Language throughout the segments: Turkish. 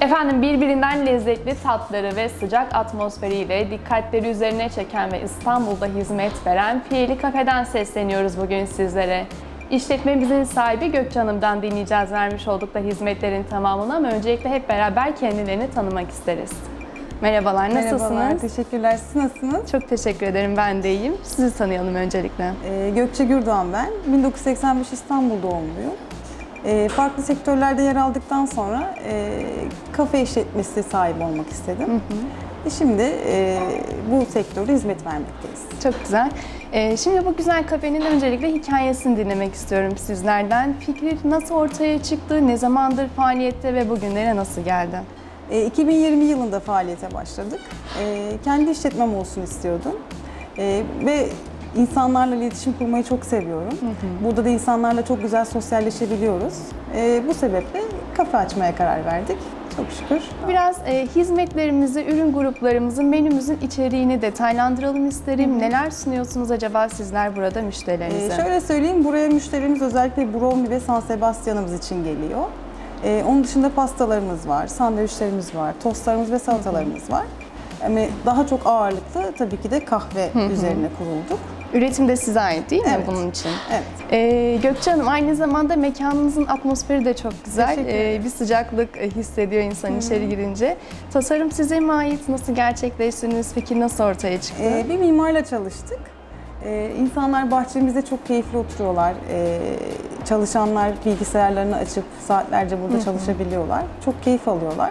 Efendim birbirinden lezzetli tatları ve sıcak atmosferiyle dikkatleri üzerine çeken ve İstanbul'da hizmet veren Piyeli Kafe'den sesleniyoruz bugün sizlere. İşletmemizin sahibi Gökçe Hanım'dan dinleyeceğiz vermiş olduk da hizmetlerin tamamını ama öncelikle hep beraber kendilerini tanımak isteriz. Merhabalar, nasılsınız? Merhabalar, teşekkürler. Siz nasılsınız? Çok teşekkür ederim, ben de iyiyim. Sizi tanıyalım öncelikle. Ee, Gökçe Gürdoğan ben. 1985 İstanbul doğumluyum. Ee, farklı sektörlerde yer aldıktan sonra e, kafe işletmesi sahibi olmak istedim. E şimdi e, bu sektörde hizmet vermekteyiz. Çok güzel. Şimdi bu güzel kafenin öncelikle hikayesini dinlemek istiyorum sizlerden. Fikri nasıl ortaya çıktı, ne zamandır faaliyette ve bugünlere nasıl geldi? E, 2020 yılında faaliyete başladık. E, kendi işletmem olsun istiyordum. E, ve insanlarla iletişim kurmayı çok seviyorum. Burada da insanlarla çok güzel sosyalleşebiliyoruz. E, bu sebeple kafe açmaya karar verdik. Çok şükür. Biraz e, hizmetlerimizi, ürün gruplarımızı, menümüzün içeriğini detaylandıralım isterim. Neler sunuyorsunuz acaba sizler burada müşterilerinize? Ee, şöyle söyleyeyim, buraya müşterimiz özellikle brownie ve San Sebastian'ımız için geliyor. Ee, onun dışında pastalarımız var, sandviçlerimiz var, tostlarımız ve salatalarımız var. Ama daha çok ağırlıklı tabii ki de kahve üzerine kurulduk. Üretim de size ait değil mi Evet. bunun için? Evet. Ee, Gökçe Hanım aynı zamanda mekanınızın atmosferi de çok güzel. Teşekkür ederim. Ee, bir sıcaklık e, hissediyor insan içeri girince. Tasarım size mi ait? Nasıl gerçekleştirdiniz? Fikir nasıl ortaya çıktı? Ee, bir mimarla çalıştık. Ee, insanlar bahçemizde çok keyifli oturuyorlar. Ee, çalışanlar bilgisayarlarını açıp saatlerce burada çalışabiliyorlar. Çok keyif alıyorlar.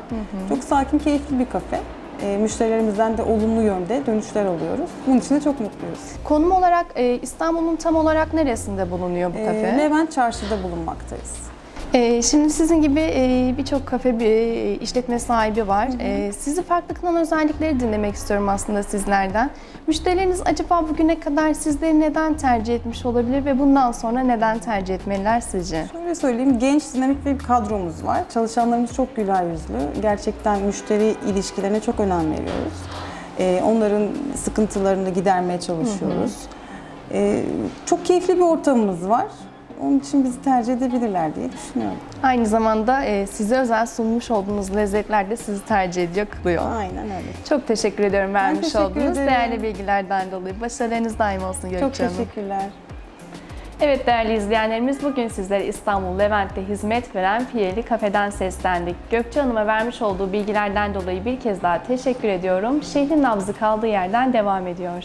Çok sakin, keyifli bir kafe. Ee, müşterilerimizden de olumlu yönde dönüşler alıyoruz. Bunun için de çok mutluyuz. Konum olarak e, İstanbul'un tam olarak neresinde bulunuyor bu Ee, kafe? Levent Çarşı'da bulunmaktayız. Ee, şimdi sizin gibi e, birçok kafe bir e, işletme sahibi var. Ee, sizi farklı kılan özellikleri dinlemek istiyorum aslında sizlerden. Müşterileriniz acaba bugüne kadar sizleri neden tercih etmiş olabilir ve bundan sonra neden tercih etmeliler sizce? Şöyle söyleyeyim, genç, dinamik bir kadromuz var. Çalışanlarımız çok güler yüzlü. Gerçekten müşteri ilişkilerine çok önem veriyoruz. Ee, onların sıkıntılarını gidermeye çalışıyoruz. Ee, çok keyifli bir ortamımız var. Onun için bizi tercih edebilirler diye düşünüyorum. Aynı zamanda e, size özel sunmuş olduğunuz lezzetler de sizi tercih ediyor, kılıyor. Aynen öyle. Çok teşekkür ediyorum vermiş teşekkür olduğunuz ederim. değerli bilgilerden dolayı. Başarılarınız daim olsun Gökçe Çok Hanım. teşekkürler. Evet değerli izleyenlerimiz bugün sizlere İstanbul Levent'te hizmet veren Piyeli Kafe'den seslendik. Gökçe Hanım'a vermiş olduğu bilgilerden dolayı bir kez daha teşekkür ediyorum. Şehrin nabzı kaldığı yerden devam ediyor.